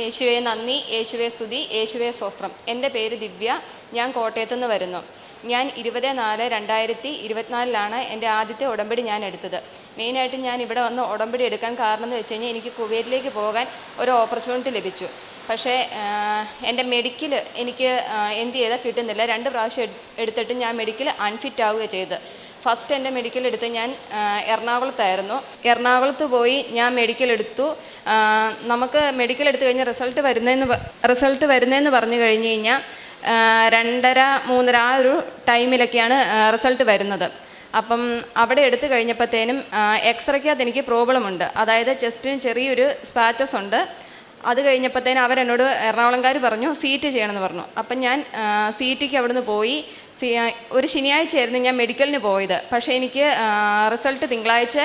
യേശുവെ നന്ദി യേശുവെ സ്തുതി യേശുവെ സ്വസ്ത്രം എന്റെ പേര് ദിവ്യ ഞാൻ കോട്ടയത്തു നിന്ന് വരുന്നു. ഞാൻ ഇരുപത് നാല് രണ്ടായിരത്തി ഇരുപത്തിനാലിലാണ് എന്റെ ആദ്യത്തെ ഉടമ്പടി ഞാൻ എടുത്തത്. മെയിനായിട്ട് ഞാൻ ഇവിടെ വന്ന് ഉടമ്പടി എടുക്കാൻ കാരണം എന്ന് വെച്ച് കഴിഞ്ഞാൽ എനിക്ക് കുവൈറ്റിലേക്ക് പോകാൻ ഒരു ഓപ്പർച്യൂണിറ്റി ലഭിച്ചു. പക്ഷേ എന്റെ മെഡിക്കൽ എനിക്ക് എന്ത് ചെയ്താൽ കിട്ടുന്നില്ല. രണ്ട് പ്രാവശ്യം എടുത്തിട്ട് ഞാൻ മെഡിക്കൽ അൺഫിറ്റ് ആവുക ചെയ്ത് ഫസ്റ്റ് എന്റെ മെഡിക്കൽ എടുത്ത് ഞാൻ എറണാകുളത്തായിരുന്നു. എറണാകുളത്ത് പോയി ഞാൻ മെഡിക്കൽ എടുത്തു. നമുക്ക് മെഡിക്കൽ എടുത്തു കഴിഞ്ഞാൽ റിസൾട്ട് വരുന്നതെന്ന് റിസൾട്ട് വരുന്നതെന്ന് പറഞ്ഞു കഴിഞ്ഞ് കഴിഞ്ഞാൽ രണ്ടര മൂന്നര ആ ഒരു ടൈമിലൊക്കെയാണ് റിസൾട്ട് വരുന്നത്. അപ്പം അവിടെ എടുത്തു കഴിഞ്ഞപ്പോഴത്തേനും എക്സ്റേക്കകത്ത് എനിക്ക് പ്രോബ്ലം ഉണ്ട്. അതായത് ചെസ്റ്റിന് ചെറിയൊരു സ്പാച്ചസ് ഉണ്ട്. അത് കഴിഞ്ഞപ്പോഴത്തേനും അവരെന്നോട് എറണാകുളംകാർ പറഞ്ഞു സീറ്റ് ചെയ്യണമെന്ന് പറഞ്ഞു. അപ്പം ഞാൻ സീറ്റിക്ക് അവിടുന്ന് പോയി. ഒരു ശനിയാഴ്ചയായിരുന്നു ഞാൻ മെഡിക്കലിന് പോയത്. പക്ഷേ എനിക്ക് റിസൾട്ട് തിങ്കളാഴ്ച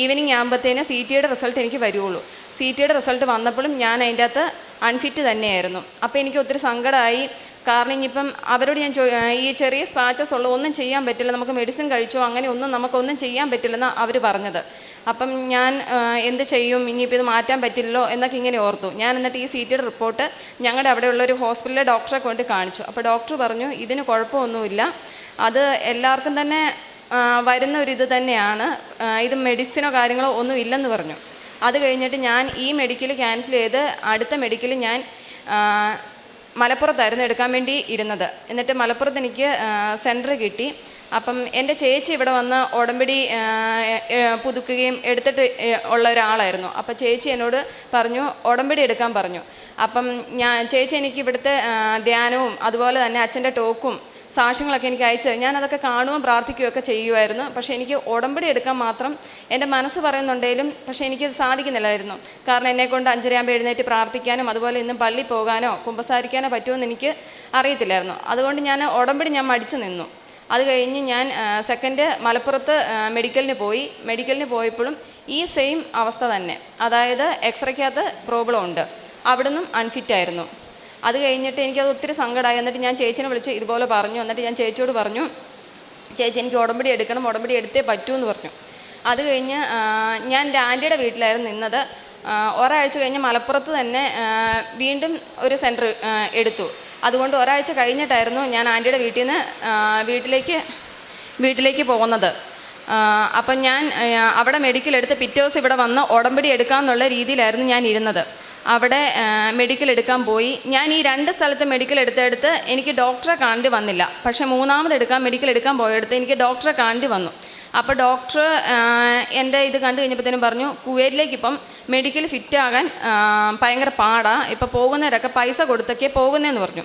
ഈവനിങ് ആകുമ്പോഴത്തേന് സി ടിയുടെ റിസൾട്ട് എനിക്ക് വരുള്ളൂ സി ടിയുടെ റിസൾട്ട് വന്നപ്പോഴും ഞാൻ അതിന്റെ അകത്ത് അൺഫിറ്റ് തന്നെയായിരുന്നു. അപ്പോൾ എനിക്ക് ഒത്തിരി സങ്കടമായി കാരണം ഇനിയിപ്പം അവരോട് ഞാൻ ചോ ഈ ചെറിയ സ്പാച്ചസ് ഉള്ള ഒന്നും ചെയ്യാൻ പറ്റില്ല. നമുക്ക് മെഡിസിൻ കഴിച്ചോ അങ്ങനെ ഒന്നും നമുക്കൊന്നും ചെയ്യാൻ പറ്റില്ലെന്ന് അവർ പറഞ്ഞത്. അപ്പം ഞാൻ എന്ത് ചെയ്യും? ഇനിയിപ്പോൾ ഇത് മാറ്റാൻ പറ്റില്ലല്ലോ എന്നൊക്കെ ഇങ്ങനെ ഓർത്തു. ഞാൻ എന്നിട്ട് ഈ സീറ്റിയുടെ റിപ്പോർട്ട് ഞങ്ങളുടെ അവിടെയുള്ള ഒരു ഹോസ്പിറ്റലിലെ ഡോക്ടറെ കൊണ്ട് കാണിച്ചു. അപ്പോൾ ഡോക്ടർ പറഞ്ഞു ഇതിന് കുഴപ്പമൊന്നുമില്ല. അത് എല്ലാവർക്കും തന്നെ വരുന്ന ഒരു ഇത് തന്നെയാണ്. ഇത് മെഡിസിനോ കാര്യങ്ങളോ ഒന്നും ഇല്ലെന്ന് പറഞ്ഞു. അത് കഴിഞ്ഞിട്ട് ഞാൻ ഈ മെഡിക്കൽ ക്യാൻസൽ ചെയ്ത് അടുത്ത മെഡിക്കൽ ഞാൻ മലപ്പുറത്തായിരുന്നു എടുക്കാൻ വേണ്ടി ഇരുന്നത്. എന്നിട്ട് മലപ്പുറത്ത് എനിക്ക് സെന്റർ കിട്ടി. അപ്പം എന്റെ ചേച്ചി ഇവിടെ വന്ന് ഉടമ്പടി പുതുക്കുകയും എടുത്തിട്ട് ഉള്ള ഒരാളായിരുന്നു. അപ്പം ചേച്ചി എന്നോട് പറഞ്ഞു ഉടമ്പടി എടുക്കാൻ പറഞ്ഞു. അപ്പം ഞാൻ ചേച്ചി എനിക്ക് ഇവിടുത്തെ ധ്യാനവും അതുപോലെ തന്നെ അച്ഛന്റെ ടോക്കും സാക്ഷ്യങ്ങളൊക്കെ എനിക്ക് അയച്ചു തരും. ഞാൻ അതൊക്കെ കാണുകയും പ്രാർത്ഥിക്കുകയൊക്കെ ചെയ്യുമായിരുന്നു. പക്ഷേ എനിക്ക് ഉടമ്പടി എടുക്കാൻ മാത്രം എന്റെ മനസ്സ് പറയുന്നുണ്ടെങ്കിലും പക്ഷേ എനിക്ക് സാധിക്കുന്നില്ലായിരുന്നു. കാരണം എന്നെക്കൊണ്ട് അഞ്ചരയാകുമ്പോൾ എഴുന്നേറ്റ് പ്രാർത്ഥിക്കാനും അതുപോലെ ഇന്നും പള്ളി പോകാനോ കുമ്പസാരിക്കാനോ പറ്റുമെന്ന് എനിക്ക് അറിയത്തില്ലായിരുന്നു. അതുകൊണ്ട് ഞാൻ ഉടമ്പടി ഞാൻ മടിച്ചു നിന്നു. അത് കഴിഞ്ഞ് ഞാൻ സെക്കൻഡ് മലപ്പുറത്ത് മെഡിക്കലിന് പോയി. മെഡിക്കലിന് പോയപ്പോഴും ഈ സെയിം അവസ്ഥ തന്നെ. അതായത് എക്സ്റേക്കകത്ത് പ്രോബ്ലം ഉണ്ട്. അവിടുന്നും അൺഫിറ്റ് ആയിരുന്നു. അത് കഴിഞ്ഞിട്ട് എനിക്കത് ഒത്തിരി സങ്കടമായി എന്നിട്ട് ഞാൻ ചേച്ചിനെ വിളിച്ച് ഇതുപോലെ പറഞ്ഞു. എന്നിട്ട് ഞാൻ ചേച്ചിയോട് പറഞ്ഞു ചേച്ചി എനിക്ക് ഉടമ്പടി എടുക്കണം. ഉടമ്പടി എടുത്തേ പറ്റൂ എന്ന് പറഞ്ഞു. അത് കഴിഞ്ഞ് ഞാൻ എന്റെ ആന്റിയുടെ വീട്ടിലായിരുന്നു നിന്നത്. ഒരാഴ്ച കഴിഞ്ഞ് മലപ്പുറത്ത് തന്നെ വീണ്ടും ഒരു സെന്റർ എടുത്തു. അതുകൊണ്ട് ഒരാഴ്ച കഴിഞ്ഞിട്ടായിരുന്നു ഞാൻ ആന്റിയുടെ വീട്ടിൽ നിന്ന് വീട്ടിലേക്ക് വീട്ടിലേക്ക് പോകുന്നത്. അപ്പം ഞാൻ അവിടെ മെഡിക്കൽ എടുത്ത് പിറ്റേ ദിവസം ഇവിടെ വന്ന് ഉടമ്പടി എടുക്കാമെന്നുള്ള രീതിയിലായിരുന്നു ഞാൻ ഇരുന്നത്. അവിടെ മെഡിക്കൽ എടുക്കാൻ പോയി. ഞാൻ ഈ രണ്ട് സ്ഥലത്ത് മെഡിക്കൽ എടുത്തെടുത്ത് എനിക്ക് ഡോക്ടറെ കാണേണ്ടി വന്നില്ല. പക്ഷേ മൂന്നാമത് എടുക്കാൻ മെഡിക്കൽ എടുക്കാൻ പോയെടുത്ത് എനിക്ക് ഡോക്ടറെ കാണേണ്ടി വന്നു. അപ്പോൾ ഡോക്ടർ എന്റെ ഇത് കണ്ടു കഴിഞ്ഞപ്പോഴത്തേനും പറഞ്ഞു കുവൈറ്റിലേക്ക് ഇപ്പം മെഡിക്കൽ ഫിറ്റാകാൻ ഭയങ്കര പാടാണ് ഇപ്പോൾ പോകുന്നവരൊക്കെ പൈസ കൊടുത്തൊക്കെ പോകുന്നതെന്ന് പറഞ്ഞു.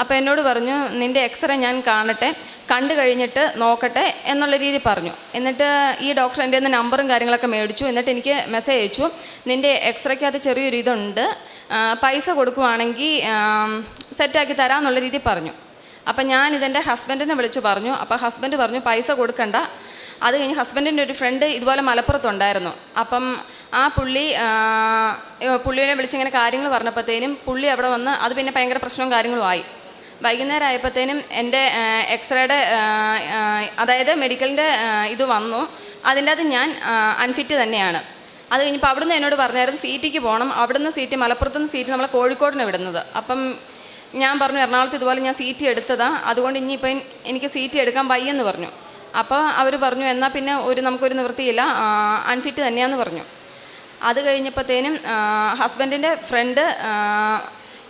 അപ്പോൾ എന്നോട് പറഞ്ഞു നിന്റെ എക്സ്റേ ഞാൻ കാണട്ടെ കണ്ടു കഴിഞ്ഞിട്ട് നോക്കട്ടെ എന്നുള്ള രീതി പറഞ്ഞു. എന്നിട്ട് ഈ ഡോക്ടർ എന്റെ നമ്പറും കാര്യങ്ങളൊക്കെ മേടിച്ചു. എന്നിട്ട് എനിക്ക് മെസ്സേജ് അയച്ചു നിന്റെ എക്സ്റേക്കകത്ത് ചെറിയൊരു ഇതുണ്ട് പൈസ കൊടുക്കുവാണെങ്കിൽ സെറ്റാക്കി തരാമെന്നുള്ള രീതി പറഞ്ഞു. അപ്പം ഞാൻ ഇതെന്റെ ഹസ്ബൻഡിനെ വിളിച്ച് പറഞ്ഞു. അപ്പോൾ ഹസ്ബൻഡ് പറഞ്ഞു പൈസ കൊടുക്കണ്ട. അത് കഴിഞ്ഞ് ഹസ്ബൻഡിന്റെ ഒരു ഫ്രണ്ട് ഇതുപോലെ മലപ്പുറത്തുണ്ടായിരുന്നു. അപ്പം ആ പുള്ളി പുള്ളിയെ വിളിച്ചിങ്ങനെ കാര്യങ്ങൾ പറഞ്ഞപ്പോഴത്തേനും പുള്ളി അവിടെ വന്ന് അത് പിന്നെ ഭയങ്കര പ്രശ്നവും കാര്യങ്ങളും ആയി. വൈകുന്നേരം ആയപ്പോഴത്തേനും എന്റെ എക്സ്റേയുടെ അതായത് മെഡിക്കലിന്റെ ഇത് വന്നു. അതിന്റെ അത് ഞാൻ അൺഫിറ്റ് തന്നെയാണ്. അത് കഴിഞ്ഞപ്പോൾ അവിടുന്ന് എന്നോട് പറഞ്ഞായിരുന്നു സീറ്റിക്ക് പോകണം. അവിടുന്ന് സീറ്റ് മലപ്പുറത്തുനിന്ന് സീറ്റ് നമ്മളെ കോഴിക്കോടിന് വിടുന്നത്. അപ്പം ഞാൻ പറഞ്ഞു എറണാകുളത്ത് ഇതുപോലെ ഞാൻ സീറ്റ് എടുത്തതാണ് അതുകൊണ്ട് ഇനിയിപ്പം എനിക്ക് സീറ്റ് എടുക്കാൻ വയ്യെന്ന് പറഞ്ഞു. അപ്പോൾ അവർ പറഞ്ഞു എന്നാൽ പിന്നെ ഒരു നമുക്കൊരു നിവൃത്തിയില്ല. അൺഫിറ്റ് തന്നെയാണെന്ന് പറഞ്ഞു. അത് കഴിഞ്ഞപ്പോഴത്തേനും ഹസ്ബൻഡിന്റെ ഫ്രണ്ട്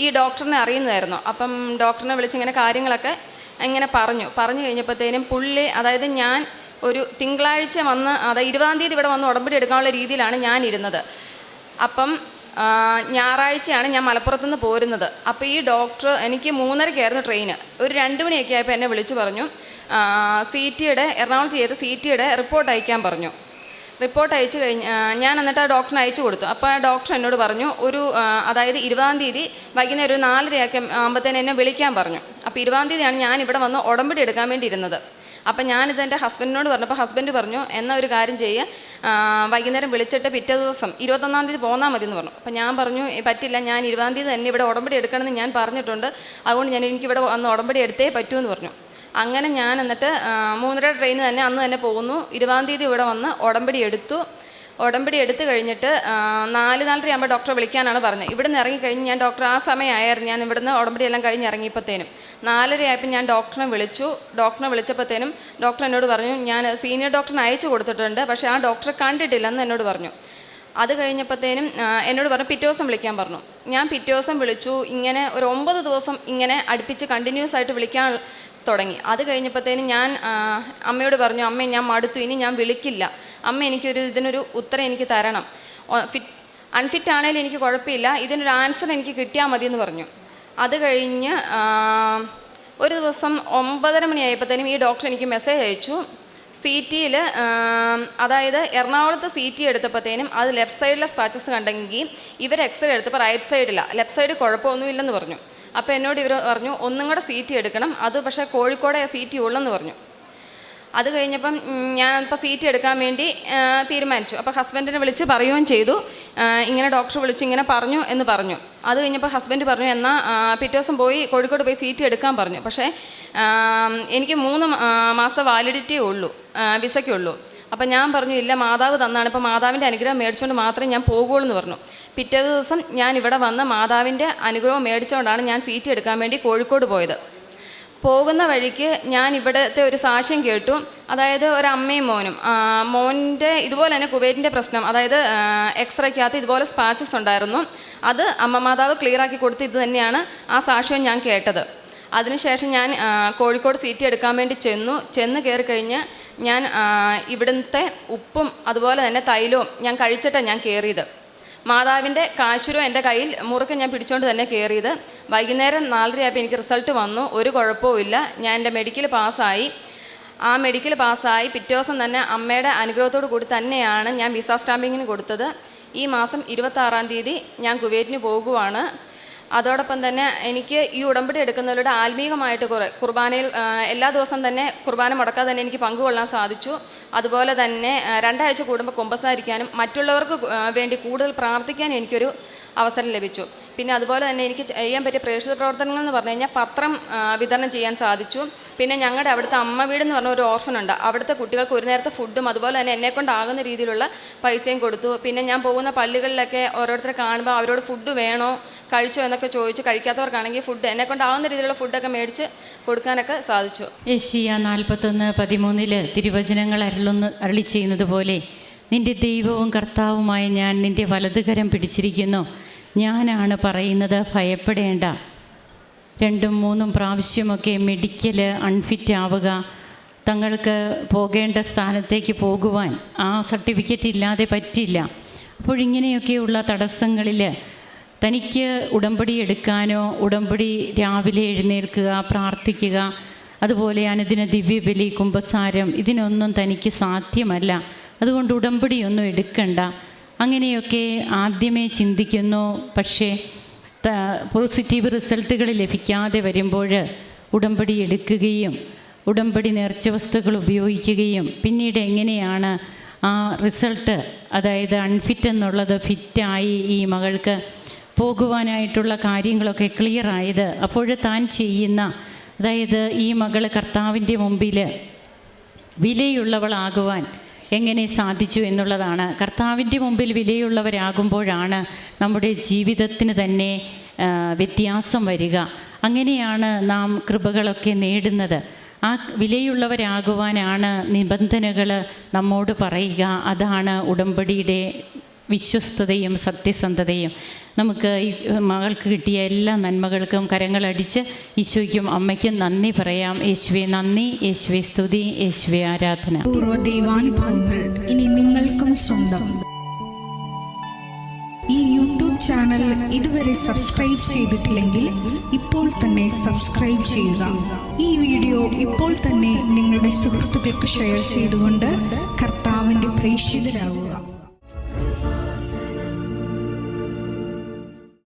ഈ ഡോക്ടറിനെ അറിയുന്നതായിരുന്നു. അപ്പം ഡോക്ടറിനെ വിളിച്ച് ഇങ്ങനെ കാര്യങ്ങളൊക്കെ ഇങ്ങനെ പറഞ്ഞു. പറഞ്ഞു കഴിഞ്ഞപ്പോഴത്തേനും പുള്ളി അതായത് ഞാൻ ഒരു തിങ്കളാഴ്ച വന്ന് അതായത് ഇരുപതാം തീയതി ഇവിടെ വന്ന് ഉടമ്പടി എടുക്കാനുള്ള രീതിയിലാണ് ഞാൻ ഇരുന്നത് അപ്പം ഞായറാഴ്ചയാണ് ഞാൻ മലപ്പുറത്തുനിന്ന് പോരുന്നത്. അപ്പോൾ ഈ ഡോക്ടർ എനിക്ക് മൂന്നരക്കായിരുന്നു ട്രെയിന്. ഒരു രണ്ട് മണിയൊക്കെ ആയപ്പോൾ എന്നെ വിളിച്ചു പറഞ്ഞു. സി ടിയുടെ എറണാകുളത്ത് ചെയ്ത സി ടിയുടെ റിപ്പോർട്ട് അയക്കാൻ പറഞ്ഞു. റിപ്പോർട്ട് അയച്ചു കഴിഞ്ഞ് ഞാൻ എന്നിട്ട് ആ ഡോക്ടറിന് അയച്ചു കൊടുത്തു. അപ്പോൾ ആ ഡോക്ടർ എന്നോട് പറഞ്ഞു ഒരു അതായത് ഇരുപതാം തീയതി വൈകുന്നേരം ഒരു നാലരയൊക്കെ ആകുമ്പോഴത്തേന് എന്നെ വിളിക്കാൻ പറഞ്ഞു. അപ്പോൾ ഇരുപതാം തീയതിയാണ് ഞാൻ ഇവിടെ വന്ന് ഉടമ്പടി എടുക്കാൻ വേണ്ടി ഇരുന്നത് അപ്പം ഞാനിത് എന്റെ ഹസ്ബൻഡിനോട് പറഞ്ഞപ്പോൾ ഹസ്ബൻഡ് പറഞ്ഞു എന്നാൽ ഒരു കാര്യം ചെയ്യുക വൈകുന്നേരം വിളിച്ചിട്ട് പിറ്റേ ദിവസം ഇരുപത്തൊന്നാം തീയതി പോന്നാൽ മതി എന്ന് പറഞ്ഞു. അപ്പം ഞാൻ പറഞ്ഞു പറ്റില്ല ഞാൻ ഇരുപതാം തീയതി തന്നെ ഇവിടെ ഉടമ്പടി എടുക്കണമെന്ന് ഞാൻ പറഞ്ഞിട്ടുണ്ട്. അതുകൊണ്ട് ഞാൻ എനിക്കിവിടെ വന്ന് ഉടമ്പടി എടുത്തേ പറ്റൂ എന്ന് പറഞ്ഞു. അങ്ങനെ ഞാൻ എന്നിട്ട് മൂന്നര ട്രെയിൻ തന്നെ അന്ന് തന്നെ പോകുന്നു. ഇരുപതാം തീയതി ഇവിടെ വന്ന് ഉടമ്പടി എടുത്തു. ഉടമ്പടി എടുത്തു കഴിഞ്ഞിട്ട് നാല് നാലര ആകുമ്പോൾ ഡോക്ടറെ വിളിക്കാനാണ് പറഞ്ഞത്. ഇവിടെ നിന്ന് ഇറങ്ങിക്കഴിഞ്ഞ് ഞാൻ ഡോക്ടർ ആ സമയമായിരുന്നു ഞാൻ ഇവിടുന്ന് ഉടമ്പടി എല്ലാം കഴിഞ്ഞ് ഇറങ്ങിയപ്പോഴത്തേനും നാലര ആയപ്പോൾ ഞാൻ ഡോക്ടറെ വിളിച്ചു. ഡോക്ടറെ വിളിച്ചപ്പോഴത്തേനും ഡോക്ടർ എന്നോട് പറഞ്ഞു ഞാൻ സീനിയർ ഡോക്ടറിന് അയച്ചു കൊടുത്തിട്ടുണ്ട് പക്ഷേ ആ ഡോക്ടറെ കണ്ടിട്ടില്ലെന്ന് എന്നോട് പറഞ്ഞു. അത് കഴിഞ്ഞപ്പോഴത്തേനും എന്നോട് പറഞ്ഞു പിറ്റേ ദിവസം വിളിക്കാൻ പറഞ്ഞു. ഞാൻ പിറ്റേ ദിവസം വിളിച്ചു ഇങ്ങനെ ഒരു ഒമ്പത് ദിവസം ഇങ്ങനെ അടുപ്പിച്ച് കണ്ടിന്യൂസ് ആയിട്ട് വിളിക്കാൻ തുടങ്ങി. അത് കഴിഞ്ഞപ്പോഴത്തേനും ഞാൻ അമ്മയോട് പറഞ്ഞു അമ്മ ഞാൻ മടുത്തു ഇനി ഞാൻ വിളിക്കില്ല. അമ്മ എനിക്കൊരു ഇതിനൊരു ഉത്തരം എനിക്ക് തരണം. ഫിറ്റ് അൺഫിറ്റ് ആണെങ്കിലും എനിക്ക് കുഴപ്പമില്ല. ഇതിനൊരു ആൻസർ എനിക്ക് കിട്ടിയാൽ മതി എന്ന് പറഞ്ഞു. അത് കഴിഞ്ഞ് ഒരു ദിവസം ഒമ്പതര മണിയായപ്പോഴത്തേനും ഈ ഡോക്ടർ എനിക്ക് മെസ്സേജ് അയച്ചു. സി ടിയിൽ അതായത് എറണാകുളത്ത് സി ടി എടുത്തപ്പോഴത്തേനും അത് ലെഫ്റ്റ് സൈഡിലെ സ്പാച്ചസ് കണ്ടെങ്കിൽ ഇവർ എക്സ്റേ എടുത്തപ്പോൾ റൈറ്റ് സൈഡില്ല ലെഫ്റ്റ് സൈഡ് കുഴപ്പമൊന്നുമില്ലെന്ന് പറഞ്ഞു. അപ്പോൾ എന്നോട് ഇവർ പറഞ്ഞു ഒന്നും കൂടെ സി എടുക്കണം. അത് പക്ഷേ കോഴിക്കോടെ സി ടി ഉള്ളെന്ന് പറഞ്ഞു. അത് കഴിഞ്ഞപ്പം ഞാൻ ഇപ്പോൾ സീറ്റ് എടുക്കാൻ വേണ്ടി തീരുമാനിച്ചു. അപ്പോൾ ഹസ്ബൻഡിനെ വിളിച്ച് പറയുകയും ചെയ്തു. ഇങ്ങനെ ഡോക്ടർ വിളിച്ച് ഇങ്ങനെ പറഞ്ഞു എന്ന് പറഞ്ഞു. അത് കഴിഞ്ഞപ്പോൾ ഹസ്ബൻഡ് പറഞ്ഞു എന്നാൽ ആ, പിറ്റേ ദിവസം പോയി കോഴിക്കോട് പോയി സീറ്റ് എടുക്കാൻ പറഞ്ഞു. പക്ഷേ എനിക്ക് മൂന്ന് മാസം വാലിഡിറ്റിയേ ഉള്ളൂ. ആ, വിസയ്ക്കുള്ളൂ അപ്പം ഞാൻ പറഞ്ഞു ഇല്ല മാതാവ് തന്നാണ്. ഇപ്പോൾ മാതാവിന്റെ അനുഗ്രഹം മേടിച്ചുകൊണ്ട് മാത്രമേ ഞാൻ പോകുള്ളൂ എന്ന് പറഞ്ഞു. പിറ്റേ ദിവസം ഞാൻ ഇവിടെ വന്ന് മാതാവിന്റെ അനുഗ്രഹം മേടിച്ചുകൊണ്ടാണ് ഞാൻ സീറ്റ് എടുക്കാൻ വേണ്ടി കോഴിക്കോട് പോയത്. പോകുന്ന വഴിക്ക് ഞാൻ ഇവിടുത്തെ ഒരു സാക്ഷ്യം കേട്ടു. അതായത് ഒരു അമ്മയും മോനും. മോന്റെ ഇതുപോലെ തന്നെ കുബേരിന്റെ പ്രശ്നം. അതായത് എക്സ്റേക്കകത്ത് ഇതുപോലെ സ്പാച്ചസ് ഉണ്ടായിരുന്നു. അത് അമ്മ മാതാവ് ക്ലിയറാക്കി കൊടുത്ത് ഇത് തന്നെയാണ് ആ സാക്ഷ്യം ഞാൻ കേട്ടത്. അതിനുശേഷം ഞാൻ കോഴിക്കോട് സീറ്റ് എടുക്കാൻ വേണ്ടി ചെന്നു. ചെന്ന് കയറി കഴിഞ്ഞ് ഞാൻ ഇവിടുത്തെ ഉപ്പും അതുപോലെ തന്നെ തൈലവും ഞാൻ കഴിച്ചിട്ടാണ് ഞാൻ കയറിയത് മാതാവിന്റെ കാശുരും എന്റെ കയ്യിൽ മുറുക്കെ ഞാൻ പിടിച്ചുകൊണ്ട് തന്നെ കയറിയത് വൈകുന്നേരം നാലരയായപ്പോൾ എനിക്ക് റിസൾട്ട് വന്നു. ഒരു കുഴപ്പവും ഇല്ല. ഞാൻ എന്റെ മെഡിക്കൽ പാസ്സായി. ആ മെഡിക്കൽ പാസ്സായി. പിറ്റേ ദിവസം തന്നെ അമ്മയുടെ അനുഗ്രഹത്തോടു കൂടി തന്നെയാണ് ഞാൻ വിസ സ്റ്റാമ്പിങ്ങിന് കൊടുത്തത്. ഈ മാസം ഇരുപത്താറാം തീയതി ഞാൻ കുവൈറ്റിന് പോകുവാണ്. അതോടൊപ്പം തന്നെ എനിക്ക് ഈ ഉടമ്പടി എടുക്കുന്നവരുടെ ആത്മീകമായിട്ട് കുറേ കുർബാനയിൽ എല്ലാ ദിവസം തന്നെ കുർബാന മുടക്കാതെ തന്നെ എനിക്ക് പങ്കുകൊള്ളാൻ സാധിച്ചു. അതുപോലെ തന്നെ രണ്ടാഴ്ച കൂടുമ്പോൾ കുമ്പസാരിക്കാനും മറ്റുള്ളവർക്ക് വേണ്ടി കൂടുതൽ പ്രാർത്ഥിക്കാനും എനിക്കൊരു അവസരം ലഭിച്ചു. പിന്നെ അതുപോലെ തന്നെ എനിക്ക് ചെയ്യാൻ പറ്റിയ പ്രേക്ഷിത പ്രവർത്തനങ്ങൾ എന്ന് പറഞ്ഞു കഴിഞ്ഞാൽ പത്രം വിതരണം ചെയ്യാൻ സാധിച്ചു. പിന്നെ ഞങ്ങളുടെ അവിടുത്തെ അമ്മ വീട് എന്ന് പറഞ്ഞ ഒരു ഓർഫനുണ്ട് അവിടുത്തെ കുട്ടികൾക്ക് ഒരു നേരത്തെ ഫുഡും അതുപോലെ തന്നെ എന്നെ കൊണ്ടാകുന്ന രീതിയിലുള്ള പൈസയും കൊടുത്തു. പിന്നെ ഞാൻ പോകുന്ന പള്ളികളിലൊക്കെ ഓരോരുത്തരെ കാണുമ്പോൾ അവരോട് ഫുഡ് വേണോ കഴിച്ചോ എന്നൊക്കെ ചോദിച്ച് കഴിക്കാത്തവർക്കാണെങ്കിൽ ഫുഡ് എന്നെ കൊണ്ടാകുന്ന രീതിയിലുള്ള ഫുഡൊക്കെ മേടിച്ച് കൊടുക്കാനൊക്കെ സാധിച്ചു. യേശിയ നാൽപ്പത്തൊന്ന് പതിമൂന്നിൽ തിരുവചനങ്ങൾ അരുളുന്ന അരളി ചെയ്യുന്നത് പോലെ നിന്റെ ദൈവവും കർത്താവുമായ ഞാൻ നിന്റെ വലതുകരം പിടിച്ചിരിക്കുന്നു. ഞാനാണ് പറയുന്നത് ഭയപ്പെടേണ്ട. രണ്ടും മൂന്നും പ്രാവശ്യമൊക്കെ മെഡിക്കൽ അൺഫിറ്റ് ആവുക തങ്ങൾക്ക് പോകേണ്ട സ്ഥാനത്തേക്ക് പോകുവാൻ ആ സർട്ടിഫിക്കറ്റ് ഇല്ലാതെ പറ്റില്ല. അപ്പോഴിങ്ങനെയൊക്കെയുള്ള തടസ്സങ്ങളിൽ തനിക്ക് ഉടമ്പടി എടുക്കാനോ ഉടമ്പടി രാവിലെ എഴുന്നേൽക്കുക പ്രാർത്ഥിക്കുക അതുപോലെ അനുദിന ദിവ്യബലി കുംഭസാരം ഇതിനൊന്നും തനിക്ക് സാധ്യമല്ല. അതുകൊണ്ട് ഉടമ്പടിയൊന്നും എടുക്കണ്ട. അങ്ങനെയൊക്കെ ആദ്യമേ ചിന്തിക്കുന്നു. പക്ഷേ പോസിറ്റീവ് റിസൾട്ടുകൾ ലഭിക്കാതെ വരുമ്പോൾ ഉടമ്പടി എടുക്കുകയും ഉടമ്പടി നേർച്ച വസ്തുക്കൾ ഉപയോഗിക്കുകയും പിന്നീട് എങ്ങനെയാണ് ആ റിസൾട്ട് അതായത് അൺഫിറ്റ് എന്നുള്ളത് ഫിറ്റായി ഈ മകൾക്ക് പോകുവാനായിട്ടുള്ള കാര്യങ്ങളൊക്കെ ക്ലിയർ ആയത്. അപ്പോൾ താൻ ചെയ്യുന്ന അതായത് ഈ മകൾ കർത്താവിന്റെ മുമ്പിൽ വിലയുള്ളവളാകുവാൻ എങ്ങനെ സാധിച്ചു എന്നുള്ളതാണ്. കർത്താവിന്റെ മുമ്പിൽ വിലയുള്ളവരാകുമ്പോഴാണ് നമ്മുടെ ജീവിതത്തിന് തന്നെ വ്യത്യാസം വരിക. അങ്ങനെയാണ് നാം കൃപകളൊക്കെ നേടുന്നത്. ആ വിലയുള്ളവരാകുവാനാണ് നിബന്ധനകൾ നമ്മോട് പറയുക. അതാണ് ഉടമ്പടിയുടെ വിശ്വസ്തതയും സത്യസന്ധതയും. നമുക്ക് ഈ മകൾക്ക് കിട്ടിയ എല്ലാ നന്മകൾക്കും കരങ്ങളടിച്ച് ഈശോയ്ക്കും അമ്മയ്ക്കും നന്ദി പറയാം. യേശുവെ നന്ദി. യേശുവെ സ്തുതി. യേശുവെ ആരാധന. പൂർവ ഇനി നിങ്ങൾക്കും സ്വന്തം. ഈ യൂട്യൂബ് ചാനൽ ഇതുവരെ സബ്സ്ക്രൈബ് ചെയ്തിട്ടില്ലെങ്കിൽ ഇപ്പോൾ തന്നെ സബ്സ്ക്രൈബ് ചെയ്യുക. ഈ വീഡിയോ ഇപ്പോൾ തന്നെ നിങ്ങളുടെ സുഹൃത്തുക്കൾക്ക് ഷെയർ ചെയ്തുകൊണ്ട് കർത്താവിന്റെ പ്രേക്ഷിതരാകുക.